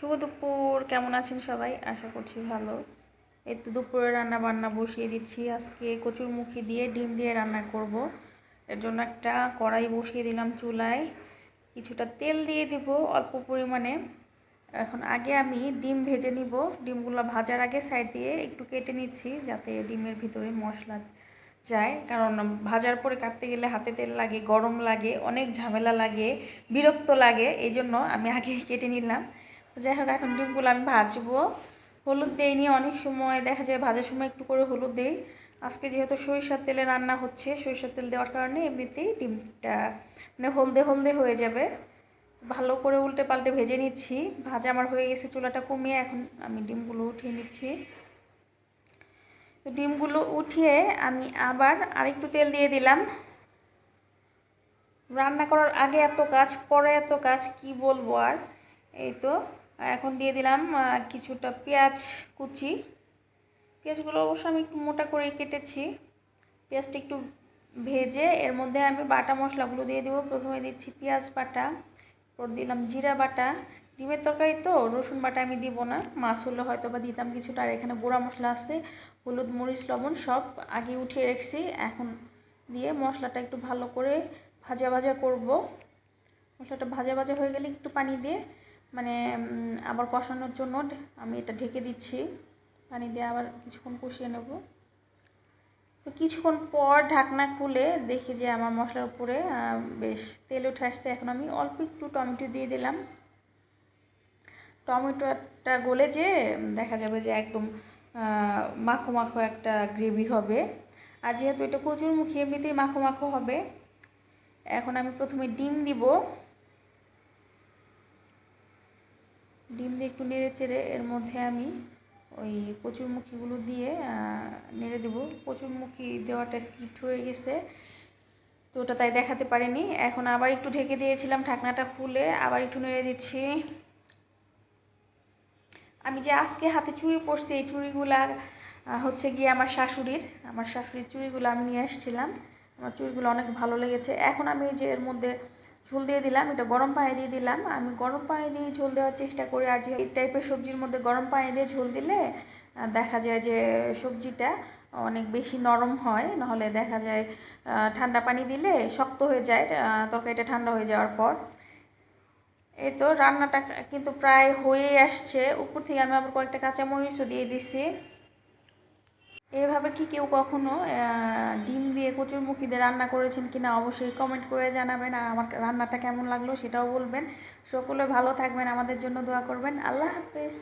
শুভ দুপুর, কেমন আছেন সবাই? আশা করছি ভালো। এই তো দুপুরে রান্না বান্না বসিয়ে দিচ্ছি। আজকে কচুর মুখি দিয়ে ডিম দিয়ে রান্না করব। এর জন্য একটা কড়াই বসিয়ে দিলাম চুলায়। কিছুটা তেল দিয়ে দিব অল্প পরিমাণে। এখন আগে আমি ডিম ভেজে নিব। ডিমগুলো ভাজার আগে সাইড দিয়ে একটু কেটে নিচ্ছি যাতে ডিমের ভিতরে মশলা যায়। কারণ ভাজার পরে কাটতে গেলে হাতে তেল লাগে, গরম লাগে, অনেক ঝামেলা লাগে, বিরক্ত লাগে। এই জন্য আমি আগে কেটে নিলাম। যাই হোক এখন ডিমগুলো আমি ভাজবো। হলুদ দেইনি, অনেক সময় দেখা যায় ভাজার সময় একটু করে হলুদ দেই। আজকে যেহেতু সরিষার তেলে রান্না হচ্ছে, সরিষার তেল দেওয়ার কারণে এমনিতেই ডিমটা মানে হলদে হলদে হয়ে যাবে। ভালো করে উল্টে পাল্টে ভেজে নিচ্ছি। ভাজা আমার হয়ে গেছে, চুলাটা কমিয়ে এখন আমি ডিমগুলো উঠিয়ে নিচ্ছি। ডিমগুলো উঠিয়ে আমি আবার আরেকটু তেল দিয়ে দিলাম। রান্না করার আগে এত কাজ, পরে এত কাজ, কি বলব আর? এই তো। এখন দিয়ে দিলাম কিছুটা পেঁয়াজ কুচি। পেঁয়াজগুলো অবশ্য আমি একটু মোটা করে কেটেছি। পেঁয়াজটা একটু ভেজে এর মধ্যে আমি বাটা মশলাগুলো দিয়ে দেবো। প্রথমে দিচ্ছি পেঁয়াজ বাটা পর দিলাম জিরা বাটা। ডিমের তরকারি তো রসুন বাটা আমি দিব না, মাছ হলে হয়তো বা দিতাম কিছুটা। আর এখানে গুঁড়া মশলা আছে, হলুদ, মরিচ, লবণ সব আগে উঠিয়ে রেখেছি। এখন দিয়ে মশলাটা একটু ভালো করে ভাজা ভাজা করব। মশলাটা ভাজা ভাজা হয়ে গেলে একটু পানি দিয়ে মানে আবার কষানোর জন্য আমি এটা ঢেকে দিচ্ছি। পানি দিয়ে আবার কিছুক্ষণ কষিয়ে নেব। তো কিছুক্ষণ পর ঢাকনা খুলে দেখি যে আমার মশলার উপরে বেশ তেল উঠে আসছে। এখন আমি অল্প একটু টমেটো দিয়ে দিলাম। টমেটোটা গলে যে, দেখা যাবে যে একদম মাখো মাখো একটা গ্রেভি হবে। আর যেহেতু এটা কচুর মুখী এমনিতেই মাখো মাখো হবে। এখন আমি প্রথমে ডিম দিব। ডিম দিয়ে একটু নেড়ে চেড়ে এর মধ্যে আমি ওই কচুরমুখীগুলো দিয়ে নেড়ে দেবো। কচুরমুখী দেওয়াটা স্কিপ হয়ে গেছে, তো ওটা তাই দেখাতে পারিনি। এখন আবার একটু ঢেকে দিয়েছিলাম ঢাকনাটা খুলে, আবার একটু নেড়ে দিচ্ছি। আমি যে আজকে হাতে চুড়ি পরছি, এই চুড়িগুলা হচ্ছে গিয়ে আমার শাশুড়ির। আমার শাশুড়ির চুড়িগুলো আমি নিয়ে আসছিলাম। আমার চুড়িগুলো অনেক ভালো লেগেছে। এখন আমি যে এর মধ্যে ঝোল দিয়ে দিলাম, এটা গরম পানি দিয়ে দিলাম। আমি গরম পানি দিয়ে ঝোল দেওয়ার চেষ্টা করি, আর যে এই টাইপের সবজির মধ্যে গরম পানি দিয়ে ঝোল দিলে দেখা যায় যে সবজিটা অনেক বেশি নরম হয়, নাহলে দেখা যায় ঠান্ডা পানি দিলে শক্ত হয়ে যায় তরকারিটা ঠান্ডা হয়ে যাওয়ার পর। এই তো রান্নাটা কিন্তু প্রায় হয়েই আসছে। উপর থেকে আমি আবার কয়েকটা কাঁচামরিচও দিয়ে দিছি। এভাবে কি কেউ কখনো ডিম দিয়ে কচুরমুখী দিয়ে রান্না করেছেন কি না অবশ্যই কমেন্ট করে জানাবেন আর আমার রান্নাটা কেমন লাগল সেটাও বলবেন। সকলে ভালো থাকবেন, আমাদের জন্য দোয়া করবেন। আল্লাহ হাফেজ।